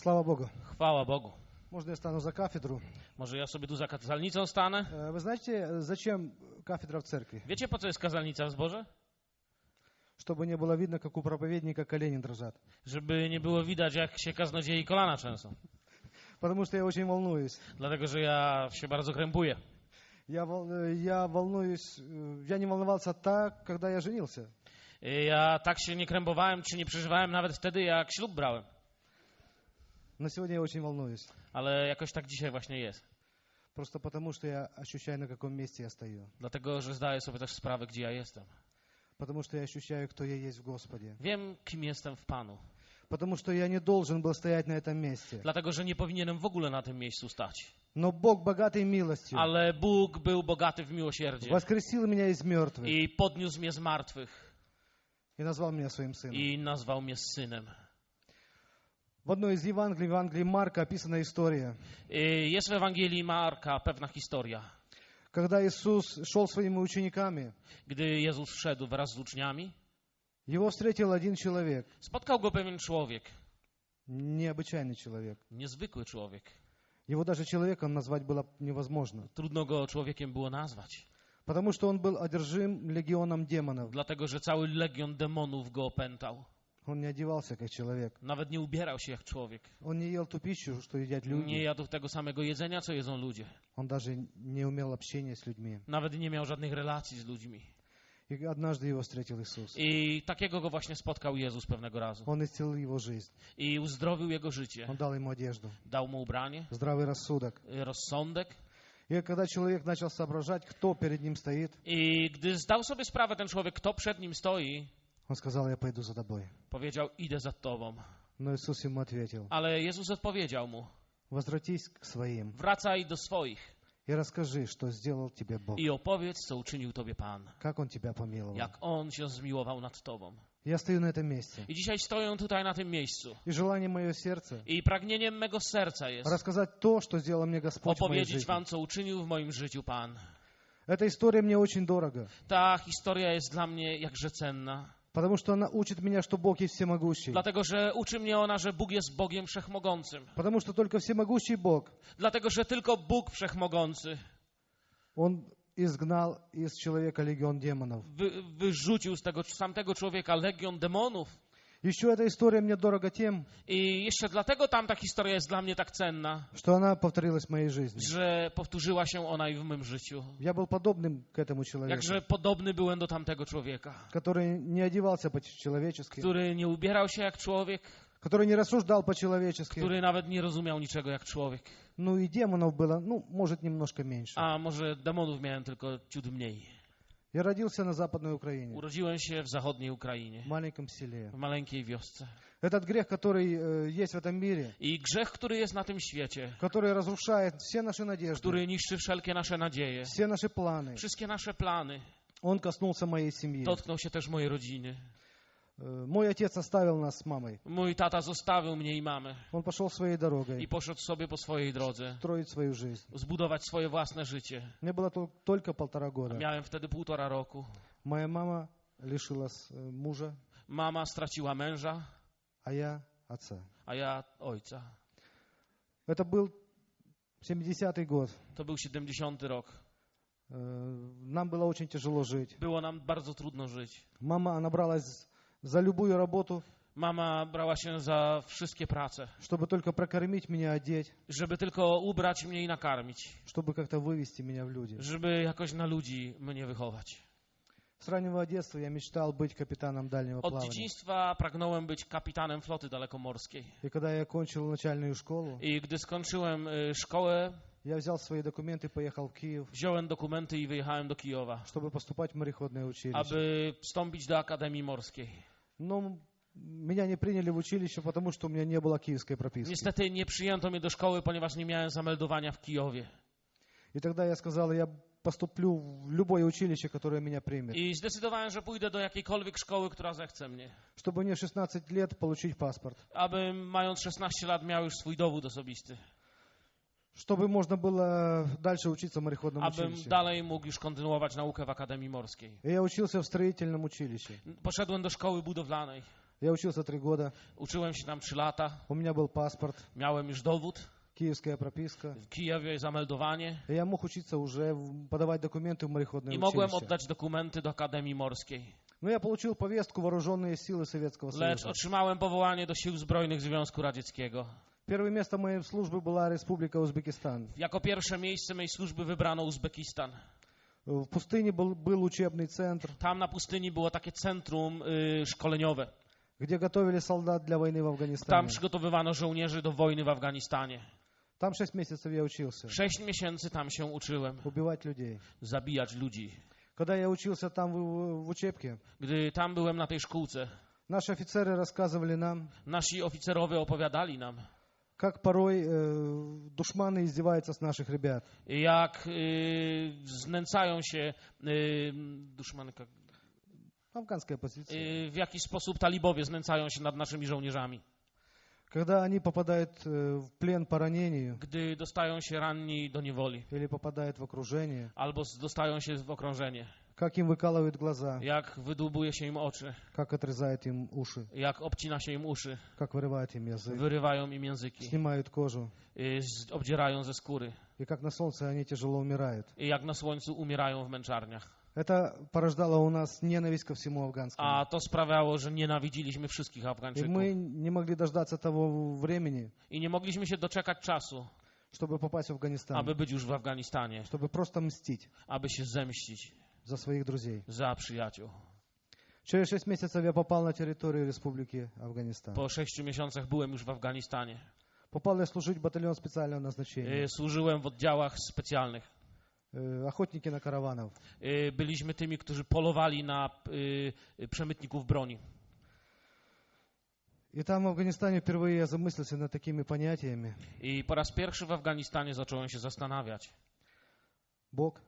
Слава Богу. Chwała Bogu. Можно я стану за кафедру? Może ja sobie tu za kazalnicą stanę? Э, Вы знаете, зачем кафедра в церкви? Wiecie, po co jest kazalnica w zborze? Чтобы не было видно, как у проповедника колени дрожат. Żeby nie było widać, jak się kaznodziei kolana trzęsą. Потому что я очень волнуюсь. Dlatego, że ja się bardzo krępuję. Я, вол- э, я волнуюсь, э, я не волновался так, когда я женился. Ja tak się nie krępowałem, czy nie przeżywałem nawet wtedy, jak ślub brałem. Но сегодня я очень волнуюсь. Ale jakoś tak dzisiaj właśnie jest. Просто потому, что я ощущаю, на каком месте я стою. Dlatego, że zdaję sobie też sprawę, gdzie ja jestem. Потому что я ощущаю, кто я есть в Господе. Wiem, kim jestem w Panu. Потому что я не должен был стоять на этом месте. Dlatego, że nie powinienem w ogóle na tym miejscu stać. Но Бог богатый милостью Ale Bóg był bogaty w miłosierdzie воскресил меня из мертвых i podniósł mnie z martwych и назвал меня своим сыном. i nazwał mnie synem. В одной из Евангелий, Евангелии Марка, описана история, Jest w Ewangelii Marka pewna historia. когда Иисус шел своими учениками, Gdy Jezus szedł wraz z uczniami, его встретил один человек, spotkał go pewien człowiek, необычайный человек. niezwykły człowiek. Его даже человеком назвать было невозможно, Trudno go człowiekiem było nazwać, потому что он был одержим легионом демонов. dlatego że cały legion demonów go opętał. Он не одевался как человек. Nawet nie ubierał się jak człowiek. Он не ел ту пищу, что едят Nie люди. jadł tego samego jedzenia, co jedzą ludzie. Он даже не умел общения с людьми. Nawet nie miał żadnych relacji z ludźmi. И однажды его встретил Иисус. I takiego go właśnie spotkał Jezus pewnego razu. Он исцелил его жизнь. I uzdrowił jego życie. Он дал ему одежду, Dał mu ubranie, здравый рассудок. y, rozsądek. И когда человек начал соображать, кто перед ним стоит, I gdy zdał sobie sprawę ten człowiek, kto przed nim stoi, он сказал, я пойду за тобой. powiedział, idę za tobą. Но Иисус ему ответил, Ale Jezus odpowiedział mu, возвратись к своим wracaj do swoich и расскажи, что сделал тебе Бог, i opowiedz, co uczynił tobie Pan. как Он тебя помиловал. Jak On się zmiłował nad tobą. Я stою на этом месте. I dzisiaj stoję tutaj na tym miejscu. И желание мое сердце I pragnieniem mego serca jest рассказать то, что сделал мне Господь в моей opowiedzieć жизни. wam, co uczynił w moim życiu Pan. Эта история мне очень дорого, Ta historia jest dla mnie jakże cenna, потому что она учит меня, что Бог есть всемогущий. dlatego że uczy mnie ona, że Bóg jest Bogiem Wszechmogącym. Потому что только всемогущий Бог, Dlatego, że tylko Bóg Wszechmogący Он изгнал из человека легион демонов. wy, wyrzucił z tego z tamtego człowieka legion demonów. Еще эта история мне дорога тем, I jeszcze dlatego tamta historia jest dla mnie tak cenna, что она повторилась в моей жизни. że powtórzyła się ona i w mym życiu. Я был подобным к этому человеку, Jakże podobny byłem do tamtego człowieka, который не одевался по-человечески, który nie ubierał się jak człowiek, который не рассуждал по-человечески. który nawet nie rozumiał niczego jak człowiek. Ну и демонов было, ну, может, немножко меньше. A może demonów miałem tylko ciut mniej. Я родился на Западной Украине, Urodziłem się w zachodniej Ukrainie, в маленьком селе. w maleńkiej wiosce. Этот грех, который э, есть в этом мире, I grzech, który jest na tym świecie, который разрушает все наши надежды, który niszczy wszelkie nasze nadzieje, все наши планы, wszystkie nasze plany, он коснулся моей семьи. dotknął się też mojej rodziny. Э, Мой отец оставил нас с мамой. Mój tata zostawił mnie i mamę Он пошел своей дорогой, i poszedł sobie po swojej drodze, строить свою жизнь. zbudować swoje własne życie. Мне было тол- только полтора года. Miałem wtedy półtora roku. Моя мама лишилась э, мужа, Mama straciła męża, а я отца. a ja ojca. Это был 70-й год. To był 70 rok. Э, Нам было очень тяжело жить. Było nam bardzo trudno żyć. Мама, она бралась за любую работу, Mama brała się za wszystkie prace, чтобы только прокормить меня, одеть, żeby tylko ubrać mnie i nakarmić, чтобы как-то вывести меня в люди. żeby jakoś na ludzi mnie wychować. С раннего детства я мечтал быть капитаном дальнего Od плавания. dzieciństwa pragnąłem być kapitanem floty dalekomorskiej. И когда я окончил начальную школу, I gdy skończyłem y, szkołę, я взял свои документы и поехал в Киев, wziąłem dokumenty i wyjechałem do Kijowa, чтобы поступать в мореходное училище. aby wstąpić do Akademii Morskiej. Но меня не приняли в училище, потому что у меня не было киевской прописки. Niestety nie przyjęto mnie do szkoły, ponieważ nie miałem zameldowania w Kijowie. И тогда я сказал, я поступлю в любое училище, которое меня примет, I zdecydowałem, że pójdę do jakiejkolwiek szkoły, która zechce mnie. чтобы мне в 16 лет получить паспорт, Aby mając 16 lat miał już swój dowód osobisty. чтобы можно было дальше учиться в мореходном Abym училище. dalej mógł już kontynuować naukę w Akademii Morskiej. И я учился в строительном училище. Poszedłem do szkoły budowlanej. Я учился три года. Uczyłem się tam trzy lata. У меня был паспорт, Miałem już dowód. киевская прописка. W Kijowie zameldowanie. И я мог учиться уже, в- подавать документы в мореходное I mogłem училище. oddać dokumenty do Akademii Morskiej. Но я получил повестку вооруженные силы Советского Lecz Союза. otrzymałem powołanie do Sił Zbrojnych Związku Radzieckiego. Первое место моей службы была Республика Узбекистан. Jako pierwsze miejsce mej służby wybrano Uzbekistan. В пустыне был, был учебный центр, Tam na pustyni było takie centrum y, szkoleniowe. где готовили солдат для войны в Tam Афганистане. przygotowywano żołnierzy do wojny w Afganistanie. Там шесть месяцев я учился. Sześć miesięcy tam się uczyłem. Убивать людей. Zabijać ludzi. Когда я учился там в, в учебке, Gdy tam byłem na tej szkółce, наши офицеры рассказывали нам, nasi oficerowie opowiadali nam, как порой э, душманы издеваются с наших ребят. jak y, znęcają się y, duszmany, jak- Афганская позиция. y, w jaki sposób talibowie znęcają się nad naszymi żołnierzami. Когда они попадают э, в плен по ранению Gdy dostają się ranni do niewoli или попадают в окружение, albo z- dostają się w okrążenie, как им wykалывают глаза, jak wydłubuje się im oczy, как отрезают им уши, jak obcina się im uszy, как wyrывают им язык, wyrywają im języki, снимают кожу, y, z- obdzierają ze skóry и как на солнце они тяжело умирают. i jak na słońcu umierają w męczarniach. Это порождало у нас ненависть ко всему афганскому. A to sprawiało, że nienawidziliśmy wszystkich И Afgańczyków. мы не могли дождаться того времени, I nie mogliśmy się doczekać czasu, чтобы попасть в Афганистан, aby być już w Afganistanie, чтобы просто mстить aby się zemścić за своих друзей. za przyjaciół. Через шесть месяцев я попал на территорию Республики Афганистан. Po sześciu miesiącach byłem już w Afganistanie. Попал я служить в батальон специального назначения. Y, Służyłem w oddziałach specjalnych. Э, Охотники на караванов. Y, Byliśmy tymi, którzy polowali na y, y, przemytników broni. И там в Афганистане впервые я замыслился над такими понятиями. I po raz pierwszy w Afganistanie zacząłem się zastanawiać Бог.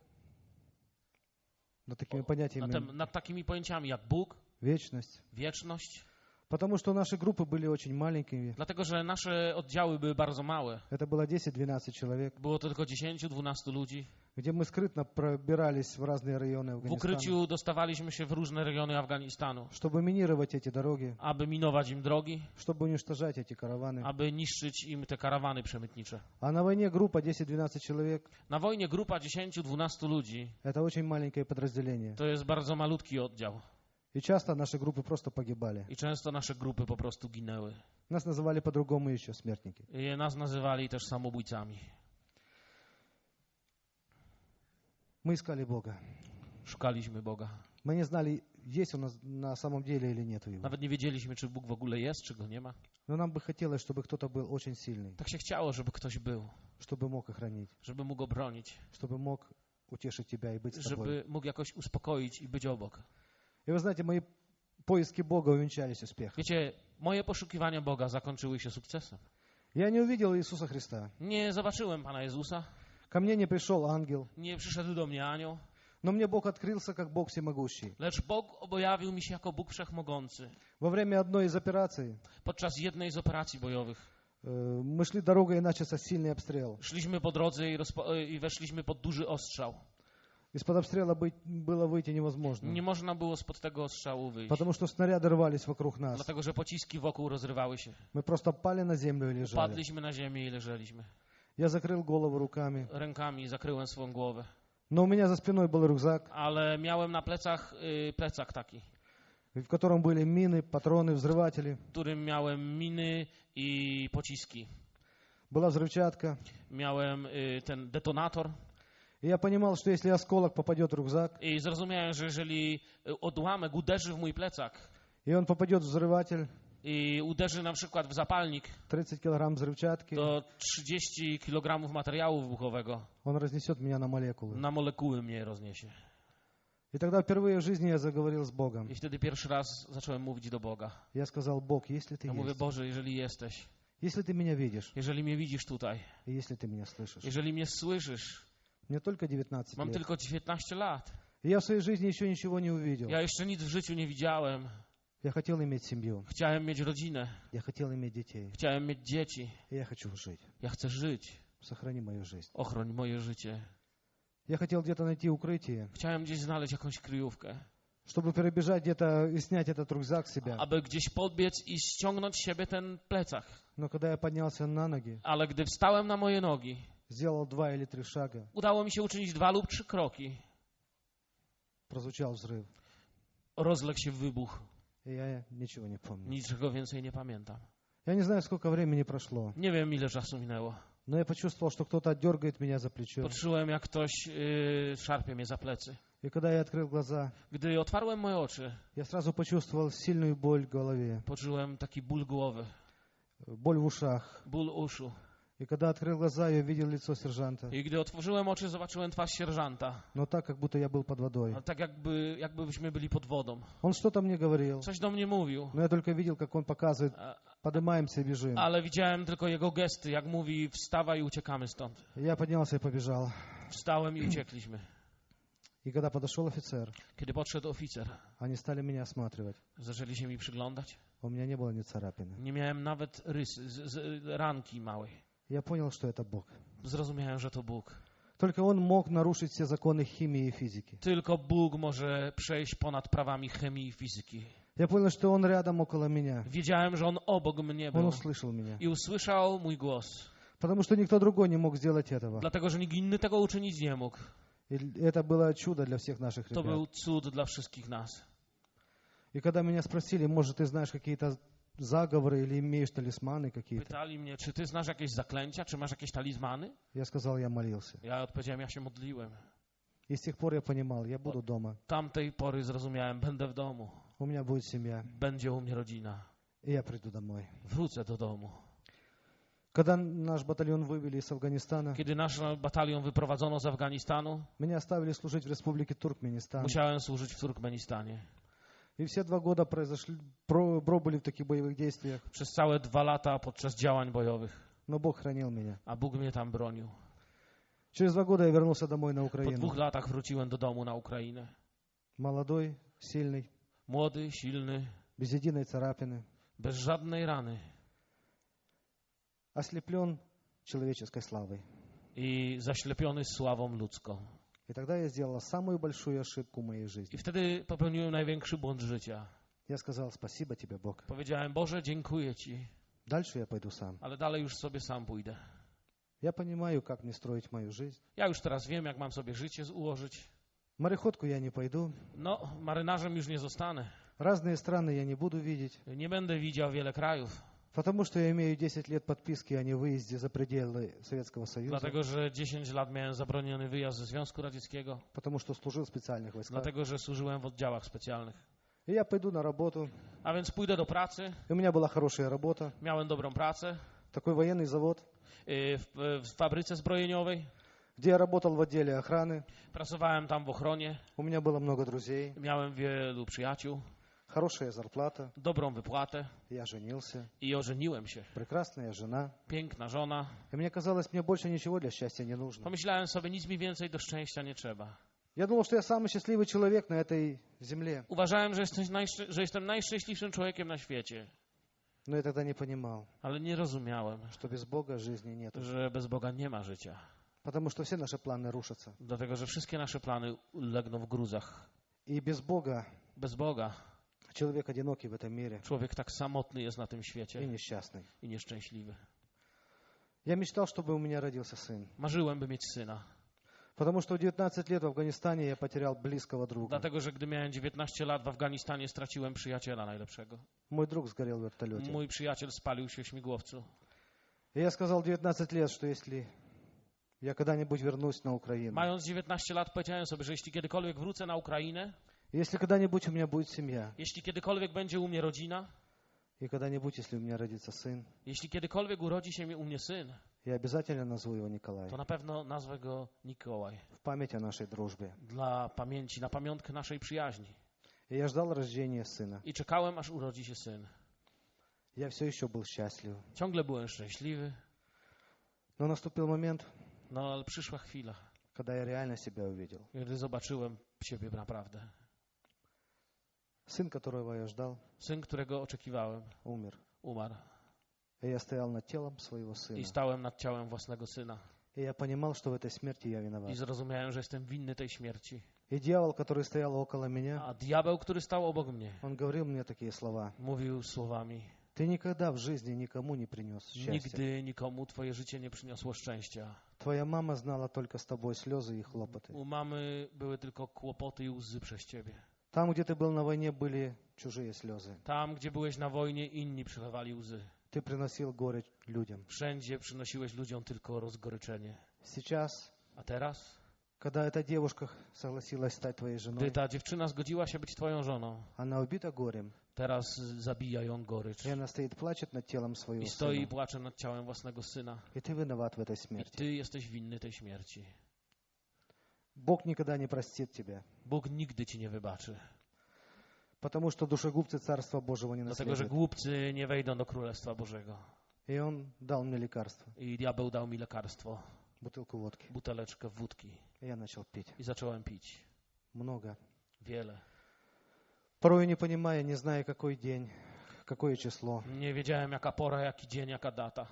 Nad takimi, o, nad takimi pojęciami jak Bóg, wieczność, wieczność Потому что наши группы были очень маленькими. dlatego że nasze oddziały były bardzo małe. Это было 10-12 человек, Było to tylko 10-12 ludzi. где мы скрытно пробирались в разные районы W Афганистана, ukryciu dostawaliśmy się w różne regiony Afganistanu, чтобы минировать эти дороги, aby minować im drogi, чтобы уничтожать эти караваны. aby niszczyć im te karawany przemytnicze. А на войне группа 10-12 человек Na wojnie grupa 10-12 ludzi – это очень маленькое подразделение. to jest bardzo malutki oddział. И часто наши группы просто погибали. I często nasze grupy po prostu ginęły. Нас называли по-другому еще смертники. I nas nazywali też samobójcami. Мы искали Бога. Szukaliśmy Boga. Мы не знали, есть он на, на самом деле или нет его. Nawet nie wiedzieliśmy, czy Bóg w ogóle jest, czy go nie ma. Но нам бы хотелось, чтобы кто-то был очень сильный, Tak się chciało, żeby ktoś był, чтобы мог охранить, żeby mógł obronić, чтобы мог утешить тебя и быть с тобой. żeby mógł jakoś uspokoić i być obok. И вы знаете, мои поиски Бога увенчались успехом. Wiecie, moje poszukiwania Boga zakończyły się sukcesem. Я не увидел Иисуса Христа. Nie zobaczyłem Pana Jezusa, Ко мне не пришел ангел, nie przyszedł do mnie anioł, но мне Бог открылся как Бог всемогущий. lecz Bóg objawił mi się jako Bóg Wszechmogący. Во время одной из операций Podczas jednej z operacji bojowych э, мы шли дорогой и начался сильный обстрел. szliśmy po drodze i, rozpo- i weszliśmy pod duży ostrzał. Из-под обстрела быть, было выйти невозможно, Nie można było spod tego ostrzału wyjść, потому что снаряды рвались вокруг нас. dlatego że pociski wokół rozrywały się. Мы просто пали на землю и лежали. Padliśmy na ziemię i leżeliśmy. Я закрыл голову руками. Rękami zakryłem swoją głowę, Но у меня за спиной был рюкзак, ale miałem na plecach y, plecak taki, в котором были мины, патроны, взрыватели. w którym miałem miny i pociski. Была взрывчатка. Miałem y, ten detonator И я понимал, что если осколок попадет в рюкзак, i zrozumiałem, że jeżeli y, odłamek uderzy w mój plecak и он попадет в взрыватель, i uderzy na przykład w zapalnik, 30 килограмм взрывчатки, to 30 kg materiału wybuchowego он разнесет меня на молекулы. na molekuły mnie rozniesie. И тогда впервые в жизни я заговорил с Богом. I wtedy pierwszy raz zacząłem mówić do Boga. Я сказал, Бог, если ты Ja mówię, есть, Boże, jeżeli jesteś, если ты меня видишь, jeżeli mnie widzisz tutaj, и если ты меня слышишь. jeżeli mnie słyszysz, Мне только 19 mam лет. tylko 19 lat. И я в своей жизни еще ничего не увидел. Ja jeszcze nic w życiu nie widziałem. Я хотел иметь семью. Chciałem mieć rodzinę, Я хотел иметь детей. chciałem mieć dzieci. И я хочу жить. Ja chcę żyć. Сохрани мою жизнь. Ochroń moje życie. Я хотел где-то найти укрытие, Chciałem gdzieś znaleźć jakąś kryjówkę, чтобы перебежать где-то и снять этот рюкзак с себя. aby gdzieś podbiec i ściągnąć z siebie ten plecak. Но когда я поднялся на ноги, Ale gdy wstałem na moje nogi, сделал два или три шага, udało mi się uczynić dwa lub trzy kroki. прозвучал взрыв. Rozległ się wybuch. И я nичего не помню. Niczego więcej nie pamiętam. Я не знаю, сколько времени прошло, Nie wiem, ile czasu minęło. но я почувствовал, что кто-то дергает меня за плечо. Poczułem, jak ktoś yy, szarpie mnie za plecy. И когда я открыл глаза, Gdy otwarłem moje oczy, я сразу почувствовал сильную боль в голове, poczułem taki ból głowy, боль в ушах. ból uszu. И когда открыл глаза, я видел лицо сержанта, I gdy otworzyłem oczy, zobaczyłem twarz sierżanta. но tak, как будто я был под водой. Ale tak jakby, jakbyśmy byli pod wodą. Он что-то мне говорил, Coś do mnie mówił, но я только видел, как он показывает, a- поднимаемся и бежим. ale widziałem tylko jego gesty, jak mówi wstawaj i uciekamy stąd. Я поднялся и побежал. Wstałem i uciekliśmy. И когда подошел офицер, Kiedy podszedł oficer, они stали меня осматривать. zaczęli się mi przyglądać. У меня не было ни царапины. Nie miałem nawet rysy, z, z, ranki małej. Я понял, что это Бог. Zrozumiałem, że to Bóg. Только Он мог нарушить все законы химии и физики. Tylko Bóg może przejść ponad prawami chemii i fizyki. Я понял, что Он рядом около меня. Wiedziałem, że On obok mnie Он był услышал меня. i usłyszał mój głos. Потому что никто другой не мог сделать этого. Dlatego, że nikt inny tego uczynić nie mógł. И это было чудо для всех наших To ребят. był cud dla wszystkich nas. И когда меня спросили, может, ты знаешь какие-то заговоры или имеешь талисманы какие-то, Pytali mnie, czy ty znasz jakieś zaklęcia, czy masz jakieś talizmany? я сказал, я молился. Ja odpowiedziałem, ja się modliłem. И с тех пор я понимал, я буду дома. Tamtej pory zrozumiałem, będę w domu, У меня будет семья, będzie u mnie rodzina, и я приду домой. wrócę do domu. Когда наш батальон вывели из Афганистана, Kiedy nasz batalion wyprowadzono z Afganistanu, меня оставили служить в республике Туркменистан. musiałem służyć w Turkmenistanie. И все два года произошли, про- пробыли в таких боевых действиях, Przez całe dwa lata podczas działań bojowych, но Бог хранил меня. a Bóg mnie tam bronił. Через два года я вернулся домой на Po Украину. dwóch latach wróciłem do domu na Ukrainę. Молодой, сильный, Młody, silny, без единой царапины, bez żadnej rany ослеплен человеческой славой. i zaślepiony sławą ludzką. И тогда я сделал самую большую ошибку в моей жизни. I wtedy popełniłem największy błąd życia. Я сказал, спасибо тебе, Бог. Powiedziałem, Boże, dziękuję Ci, Дальше я пойду сам. ale dalej już sobie sam pójdę. Я понимаю, как мне строить мою жизнь. Ja już teraz wiem, jak mam sobie życie ułożyć. Мореходку я не пойду. No, marynarzem już nie zostanę. Разные страны я не буду видеть. Nie będę widział wiele krajów, Потому что я имею 10 лет подписки о невыезде за пределы Советского Союза. dlatego że 10 lat miałem zabroniony wyjazd ze Związku Radzieckiego, Потому что служил в специальных войсках. dlatego że służyłem w oddziałach specjalnych. И я пойду на работу. A więc pójdę do pracy, И у меня была хорошая работа. miałem dobrą pracę Такой военный завод, yy, w, w fabryce zbrojeniowej, где я работал в отделе охраны. pracowałem tam w ochronie, У меня было много друзей. miałem wielu przyjaciół, Хорошая зарплата. dobrą wypłatę Я женился. i ożeniłem się. Прекрасная жена. Piękna żona. И мне казалось, мне больше ничего для счастья не нужно. Pomyślałem sobie, nic mi więcej do szczęścia nie trzeba. Я думал, что я самый счастливый человек на этой земле. Uważałem, że, jesteś najszczy- że jestem najszczęśliwszym człowiekiem na świecie, Но я тогда не понимал, ale nie rozumiałem, что без Бога жизни нет. że bez Boga nie ma życia. Потому что все наши планы рушатся. Dlatego, że wszystkie nasze plany legną w gruzach. И без Бога Bez Boga человек одинокий в этом мире człowiek tak samotny jest na tym и świecie несчастный. i nieszczęśliwy. Я мечтал, чтобы у меня родился сын. Marzyłem, by mieć syna. Потому что в 19 лет в Афганистане я потерял близкого друга. Dlatego, że gdy miałem 19 lat w Afganistanie, straciłem przyjaciela najlepszego. Mой друг сгорел в вертолете. Mój przyjaciel spalił się w śmigłowcu. И я сказал в 19 лет, что если я когда-нибудь вернусь на Украину, Mając 19 lat, powiedziałem sobie, że jeśli kiedykolwiek wrócę na Ukrainę, если когда-нибудь у меня будет семья, jeśli kiedykolwiek będzie u mnie rodzina, и когда-нибудь, если у меня родится сын, jeśli kiedykolwiek urodzi się mi- u mnie syn, я обязательно назову его Николай. to na pewno nazwę go Mikołaj. В память о нашей дружбе. Dla pamięci, na pamiątkę naszej przyjaźni. И я ждал рождения сына. I czekałem, aż urodzi się syn. Я все еще был счастлив. Ciągle byłem szczęśliwy, Но наступил момент, no ale przyszła chwila, когда я реально себя увидел. kiedy zobaczyłem siebie naprawdę. Сын, которого я ждал, Syn, którego oczekiwałem, умер. umarł. И я стоял над телом своего сына. I stałem nad ciałem własnego syna. И я понимал, что в этой смерти я I виноват. zrozumiałem, że jestem winny tej śmierci. И И дьявол, который стоял около меня, A diabeł, który stał obok mnie, он говорил мне такие слова. mówił słowami: Ты никогда в жизни никому не принес счастья. Nigdy nikomu twoje życie nie przyniosło szczęścia. Твоя мама знала только с тобой слезы и хлопоты. U mamy były tylko kłopoty i łzy przez ciebie. Там, где ты был на войне, были чужие слезы. Tam, gdzie byłeś na wojnie, inni przelewali łzy. Ты приносил горе людям. Wszędzie przynosiłeś ludziom tylko rozgoryczenie. Сейчас, A teraz, когда эта девушка согласилась стать твоей gdy женой, ta dziewczyna zgodziła się być twoją żoną, она убита горем, teraz zabija ją gorycz. и она стоит, плачет над телом своего I stoi i сына. płacze nad ciałem własnego syna. И ты виноват в этой I смерти. ty jesteś winny tej śmierci. Бог никогда не простит тебя, Bóg nigdy ci nie wybaczy. потому что душегубцы Царства Божьего не Dlatego, że наследуют. głupcy nie wejdą do Królestwa Bożego. И Он дал мне лекарство, I diabeł dał mi lekarstwo, бутылку водки. buteleczkę wódki. И я начал пить. I zacząłem pić. Много. Wiele. Порой не понимая, не зная, какой день, какое число. Nie wiedziałem, jaka pora, jaki dzień, jaka data.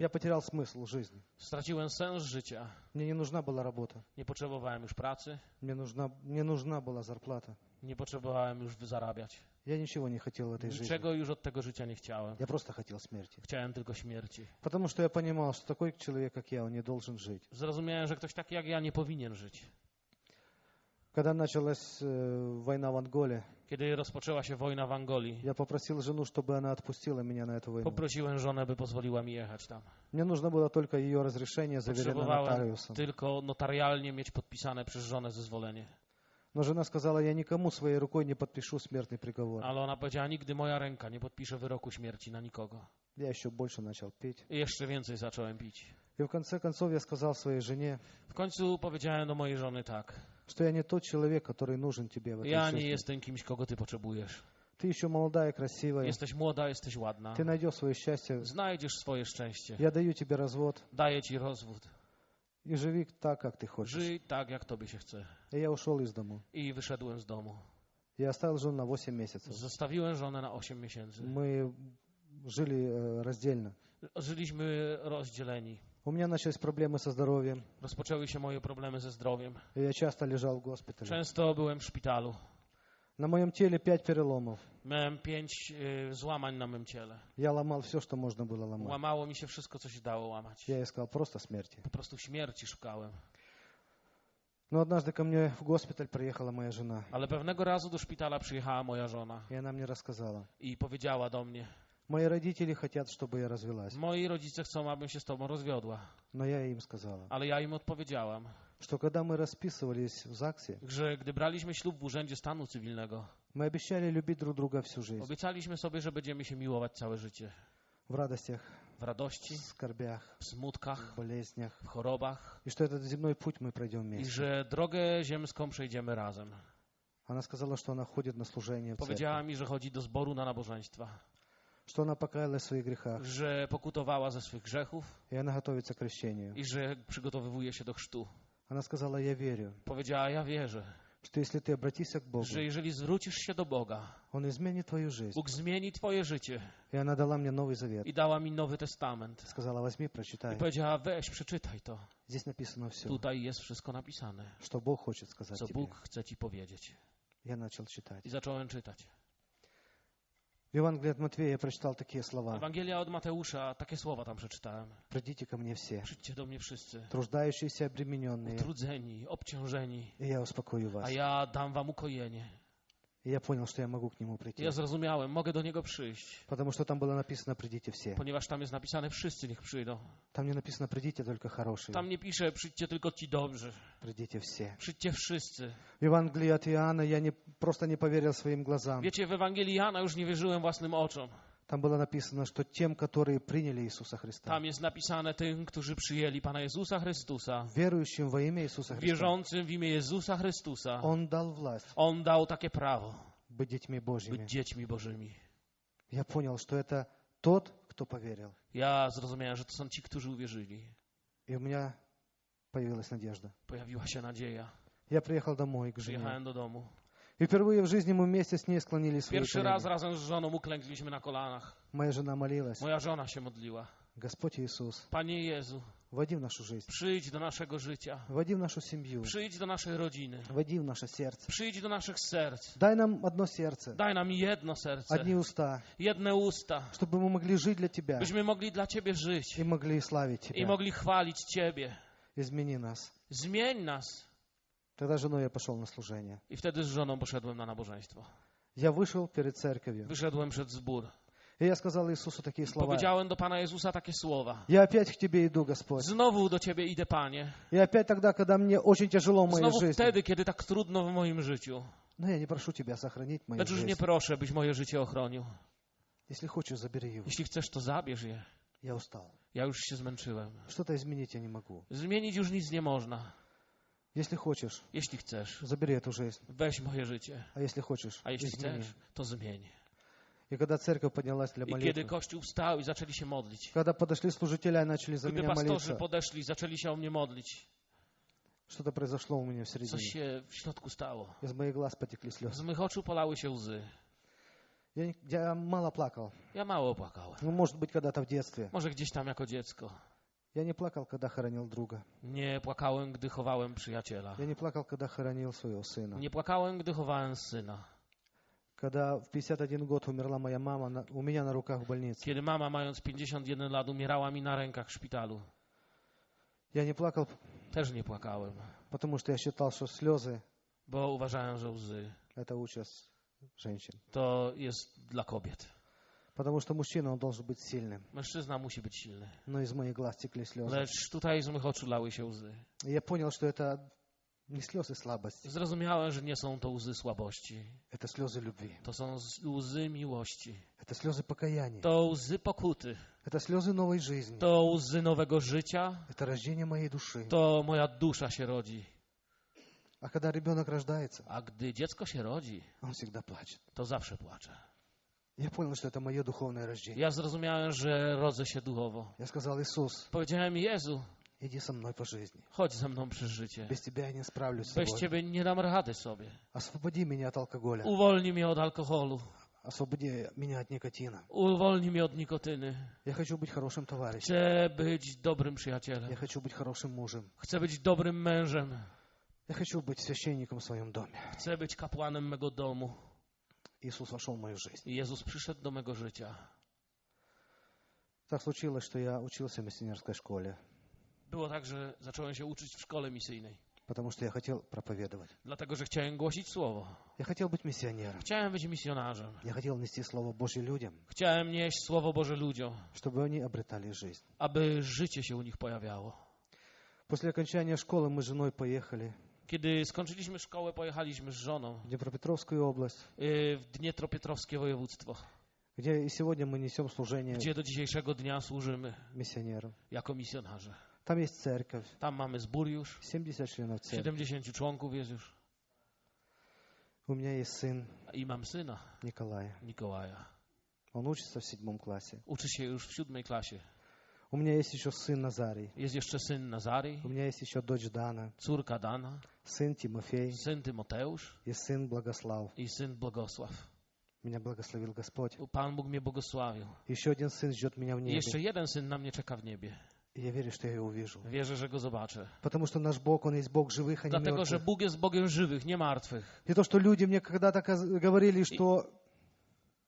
Я потерял смысл жизни. Straciłem sens życia. Мне не нужна была работа. Nie potrzebowałem już pracy. Мне нужна, мне нужна была зарплата. Nie potrzebowałem już zarabiać. Я ничего не хотел в этой жизни. Niczego już od tego życia nie chciałem. Я просто хотел смерти. Chciałem tylko śmierci. Потому что я понимал, что такой человек, как я, он не должен жить. Zrozumiałem, że ktoś taki jak ja nie powinien żyć. Когда началась э, война в Анголе, Kiedy rozpoczęła się wojna w Angolii, я попросил жену, чтобы она отпустила меня на эту войну. poprosiłem żonę, by pozwoliła mi jechać tam. Мне нужно было только ее разрешение, заверенное Potrzebowałem нотариусом. tylko notarialnie mieć podpisane przez żonę zezwolenie. Но жена сказала, я никому своей рукой не подпишу смертный приговор. Ale ona powiedziała, nigdy moja ręka nie podpisze wyroku śmierci na nikogo. Я еще больше начал пить. I jeszcze więcej zacząłem pić. И в конце концов я сказал своей жене, W końcu powiedziałem do mojej żony tak. что я не тот человек, который нужен тебе в этой Ja nie жизни. jestem kimś, kogo ty potrzebujesz. Ты еще молодая, красивая. Jesteś młoda, jesteś ładna. Ты найдешь свое счастье. Znajdziesz swoje szczęście. Я даю тебе развод. Daję ci rozwód. И живи так, как ты хочешь. Żyj tak, jak tobie się chce. И я ушел из дому. I wyszedłem z domu. Я оставил жену на 8 месяцев. Zostawiłem żonę na 8 miesięcy. Мы жили э, раздельно. Żyliśmy rozdzieleni. У меня начались проблемы со здоровьем. Rozpoczęły się moje problemy ze zdrowiem. И я часто лежал в госпитале. Często byłem w szpitalu. На моем теле 5 переломов. Miałem pięć y, złamań na mym ciele. Я ломал все, что можно было ломать. Łamało mi się wszystko, co się dało łamać. Я искал просто смерти. Po prostu śmierci szukałem. Но однажды ко мне в госпиталь приехала моя жена. Ale pewnego razu do szpitala przyjechała moja żona И она мне рассказала. i powiedziała do mnie: Мои родители хотят, чтобы я развелась. Moi rodzice chcą, abym się z tobą rozwiodła. Но я им сказала, Ale ja im odpowiedziałam, что когда мы расписывались в ЗАГСе, że gdy braliśmy ślub w Urzędzie Stanu Cywilnego, мы обещали любить друг друга всю жизнь. obiecaliśmy sobie, że będziemy się miłować całe życie. В радостях, W radości, в скорбях, w smutkach, в болезнях. w chorobach И что этот земной путь мы пройдем i вместе. że drogę ziemską przejdziemy razem. Она сказала, что она ходит на служение в Powiedziała церковь, mi, że chodzi do zboru na nabożeństwa, что она покаялась в своих грехах, że pokutowała ze swych grzechów и она готовится к крещению. i że przygotowywuje się do chrztu. Она сказала, я верю, Powiedziała, ja wierzę, что если ты обратишься к Богу, że jeżeli zwrócisz się do Boga, Он изменит твою жизнь. Bóg zmieni twoje życie. И она дала мне Новый Завет. I dała mi Nowy Testament. Сказала, возьми, I прочитай. powiedziała, weź, przeczytaj to. Здесь написано все, Tutaj jest wszystko napisane, что Бог хочет сказать co тебе. Bóg chce ci powiedzieć. Я начал читать. I zacząłem czytać. В Евангелии от Матвея я прочитал такие слова. Ewangelia od Mateusza, takie słowa tam przeczytałem. Придите ко мне все, Przyjdźcie do mnie wszyscy, труждающиеся и обремененные, utrudzeni, obciążeni, и я успокою вас. a ja dam wam ukojenie. И я понял, что я могу к Нему прийти. Ja zrozumiałem, mogę do Niego przyjść, Потому что там было написано, придите все. ponieważ tam jest napisane, wszyscy niech przyjdą. Там не написано, придите только хорошие. Tam nie pisze, przyjdźcie tylko ci dobrzy, Придите все. przyjdźcie wszyscy. В Евангелии от Иоанна я не, просто не поверил своим глазам. Wiecie, w Ewangelii Jana już nie wierzyłem własnym oczom. Там было написано, что тем, которые приняли Иисуса Христа, Tam jest napisane tym, którzy przyjęli Pana Jezusa Chrystusa, верующим во имя Иисуса Христа, wierzącym w imię Jezusa Chrystusa. Он дал власть On dał takie prawo быть детьми Божьими. być dziećmi Bożymi. Я понял, что это тот, кто поверил. Ja zrozumiałem, że to są ci, którzy uwierzyli. И у меня появилась надежда. Pojawiła się nadzieja. Я приехал домой к жене. Przyjechałem do domu. И впервые в жизни мы вместе с ней склонили свои Pierwszy колени. raz razem z żoną uklękliśmy na kolanach. Моя жена молилась. Moja żona się modliła. Господь Иисус, Panie Jezu, Войди в нашу жизнь. Przyjdź do naszego życia. Войди в нашу семью. Przyjdź do naszej rodziny. Войди в наше сердце. Przyjdź do naszych serc. Дай нам одно сердце, Daj nam jedno serce, одни уста, jedne usta, чтобы мы могли жить для Тебя byśmy mogli dla Ciebie żyć и могли славить i Тебя. mogli chwalić Ciebie. Измени нас. Zmień nas. Тогда женой я пошел на служение. I wtedy z żoną poszedłem na nabożeństwo. Я вышел перед церковью. Wyszedłem przed zbór. И я сказал Иисусу такие слова. Powiedziałem do Pana Jezusa takie słowa. Я опять к Тебе иду, Господь. Znowu do Ciebie idę, Panie. И опять тогда, когда мне очень тяжело в моей Znowu жизни. wtedy, kiedy tak trudno w moim życiu. Но я не прошу Тебя сохранить мою Lecz już nie жизнь. proszę, byś moje życie ochronił. Если хочешь, забери его. Jeśli chcesz, to zabierz je. Я устал. Ja już się zmęczyłem. Что-то изменить я не могу. Zmienić już nic nie można. Если хочешь, Jeśli chcesz, забери эту жизнь. weź moje życie. А если хочешь, A jeśli измени. chcesz, to zmień. И когда церковь поднялась для I kiedy молитвы, Kościół wstał i zaczęli się modlić, когда подошли служители и начали за gdy меня pastorzy молиться, podeszli, zaczęli się o mnie modlić, что-то произошло у меня в coś середине. się w środku stało. Из моих глаз потекли Z слезы. mych oczu polały się łzy. Я, не- я мало плакал. Ja mało płakałem. Ну, может быть, когда-то в детстве. Może gdzieś tam jako dziecko. Я не плакал, когда хоронил друга. Nie płakałem, gdy chowałem przyjaciela. Я не плакал, когда хоронил своего сына. Nie płakałem, gdy chowałem syna. Когда в 51 год умерла моя мама на- у меня на руках в больнице. Kiedy mama, mając 51 lat, umierała mi na rękach w szpitalu. Я не плакал, Też nie płakałem, потому что я считал, что слезы bo uważałem, że łzy – это участь женщин. to jest dla kobiet. Потому что мужчина, он должен быть сильным. Mężczyzna musi być silny. Но из моих глаз текли слезы. Lecz tutaj z mych oczu lały się łzy. И я понял, что это не слезы слабости, Zrozumiałem, że nie są to łzy słabości. это слезы любви. To są z- łzy miłości. Это слезы покаяния. To łzy pokuty. Это слезы новой жизни. To łzy nowego życia. Это рождение моей души. To moja dusza się rodzi. А когда ребенок рождается, A gdy dziecko się rodzi, он всегда плачет. to zawsze płacze. Я понял, что это мое духовное рождение. Ja zrozumiałem, że rodzę się duchowo. Я сказал, Иисус, Powiedziałem Jezu, иди со мной по жизни. chodź ze mną przez życie. Без тебя я не справлюсь с Bez собой. Ciebie nie dam rady sobie. Освободи меня от алкоголя. Uwolnij mnie od alkoholu. Освободи меня от никотина. Uwolnij mnie od nikotyny. Я хочу быть хорошим товарищем. Chcę być dobrym Я przyjacielem. хочу быть хорошим мужем. Chcę być dobrym mężem. Я хочу быть священником в своем доме. Chcę być kapłanem mego domu. Иисус вошел в мою жизнь. I Jezus przyszedł do mego życia. Так случилось, что я учился в миссионерской школе, Było tak, że zacząłem się uczyć w szkole misyjnej. потому что я хотел проповедовать. Dlatego, że chciałem głosić słowo. Я хотел быть миссионером. Chciałem być misjonarzem. Я хотел нести Слово Божье людям, Chciałem nieść Słowo Boże ludziom, чтобы они обретали жизнь. aby życie się u nich pojawiało. После окончания школы мы с женой поехали Kiedy skończyliśmy szkołę, pojechaliśmy z żoną в Днепропетровскую область, y, w Dniepropietrowskie województwo, где и сегодня мы несем служение gdzie do dzisiejszego dnia służymy миссионерам. jako misjonarze. Там есть церковь, Tam mamy zbór już, 70 членов церкви. 70 członków jest już У меня есть сын i mam syna, Николая. Mikołaja. Он учится в седьмом классе. Uczy się już w siódmej klasie. У меня есть еще сын Назарий. Jest jeszcze syn Nazari, У меня есть еще дочь Дана, córka Dana, сын Тимофей syn Tymoteusz и сын Благослав. i syn Błogosław. Меня благословил Господь. Pan Bóg mnie błogosławił. Еще один сын ждет меня в I небе. jeszcze jeden syn na mnie czeka w niebie. И я верю, что я его увижу. Wierzę, że go zobaczę. Потому что наш Бог, Он есть Бог живых, а не Dlatego, że мертвых. Bóg jest Bogiem żywych, nie martwych. И то, что люди мне когда-то каз- говорили, что,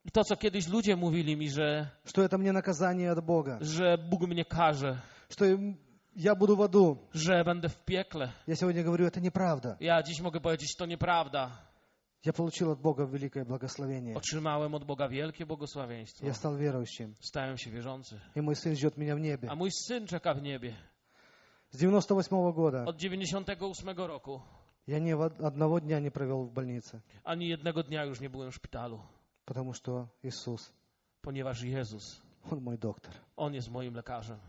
I to, co kiedyś ludzie mówili mi, że, что это мне наказание от Бога, że Bóg mnie karze, что им- я буду в аду. że będę w piekle. Я сегодня говорю, это неправда. Ja dziś mogę powiedzieć, to nieprawda. Я получил от Бога великое благословение. Otrzymałem od Boga wielkie błogosławieństwo. Я стал верующим. Stałem się wierzący. И мой сын ждет меня в небе. A mój syn czeka w niebie. С 98 года Od 98 roku я ни в- одного дня не провел в больнице, ani jednego dnia już nie byłem w szpitalu, потому что Иисус, ponieważ Jezus, Он мой доктор. On jest moim lekarzem.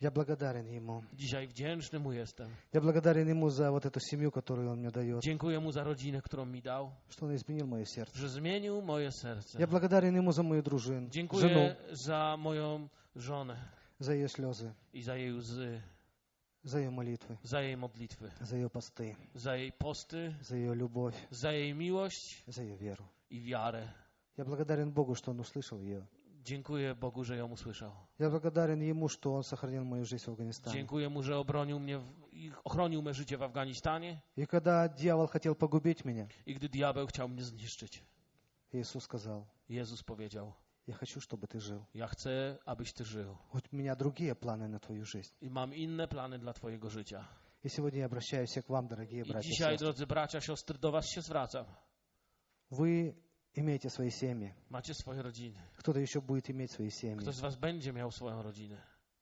Я благодарен Ему. Dzisiaj wdzięczny Mu jestem. Я благодарен Ему за вот эту семью, которую Он мне дает, Dziękuję Mu za rodzinę, którą mi dał, что Он изменил мое сердце. że zmienił moje serce. Я благодарен Ему за мою дружину, Dziękuję жену, za moją żonę за ее слезы, i za jej łzy, за ее молитвы, za jej modlitwy, за ее посты, za jej posty, за ее любовь, za jej miłość за ее веру. i wiarę. Я благодарен Богу, что Он услышал ее. Dziękuję Bogu, że ją usłyszał. Я благодарен Ему, что Он сохранил мою жизнь в Афганистане. Dziękuję Mu, że obronił mnie w, i ochronił me życie w Afganistanie И когда дьявол хотел погубить меня, i gdy diabeł chciał mnie zniszczyć. Иисус сказал, Jezus powiedział, я хочу, чтобы ты жил. ja chcę, abyś Ty żył. Вот у меня другие планы на твою жизнь. I mam inne plany dla Twojego życia. И сегодня я обращаюсь к вам, дорогие I братья и dzisiaj, сестры. drodzy bracia, siostry, do Was się zwracam. Вы имеете свои семьи. Macie swoje rodziny. Кто-то еще будет иметь свои семьи. Ktoś z Was będzie miał swoją rodzinę.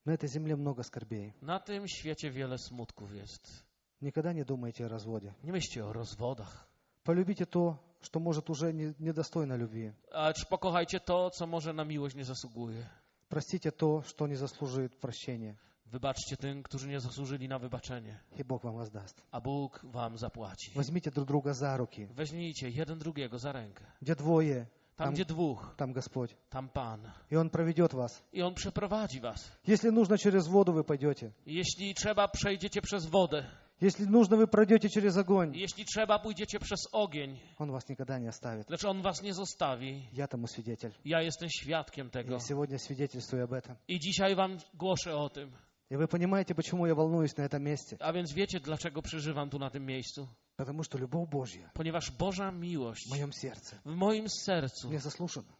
На этой земле много скорбей. Na tym świecie wiele smutków jest. Никогда не думайте о разводе. Nie myślcie o rozwodach. Полюбите то, что может уже не- недостойно любви. Acz pokochajcie to, co może na miłość nie zasługuje. Простите то, что не заслужит прощения. Wybaczcie tym, którzy nie zasłużyli na wybaczenie, И Бог вам воздаст. a Bóg wam zapłaci. Возьмите друг друга за руки. Weźmijcie jeden drugiego za rękę. Где двое, Tam, Tam- gdzie dwóch, там Господь. tam Pan. И Он проведет вас. I On przeprowadzi was. Если нужно, через воду вы пойдете. Jeśli trzeba, przejdziecie przez wodę. Если нужно, вы пройдете через огонь. Jeśli trzeba, pójdziecie przez ogień. Он вас никогда не оставит. Lecz On was nie zostawi. Я тому свидетель. Ja jestem świadkiem tego. И сегодня свидетельствую об этом. I dzisiaj wam głoszę o tym. И вы понимаете, почему я волнуюсь на этом месте? A więc wiecie, dlaczego przeżywam tu na tym miejscu? Потому что любовь Божья Ponieważ Boża miłość в моем сердце w moim sercu не заслужена.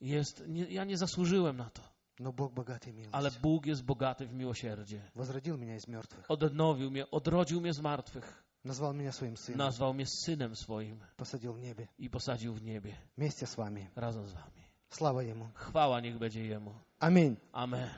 jest... Nie, ja nie zasłużyłem na to. Но Бог богатый Ale милостью. Bóg jest bogaty w miłosierdzie. Возродил меня из мертвых. Odnowił mnie, odrodził mnie z martwych. Назвал меня своим сыном. Nazwał mnie synem swoim Посадил в небе. i posadził w niebie Вместе с вами. razem z wami. Слава Ему. Chwała niech będzie Jemu. Аминь. Amen.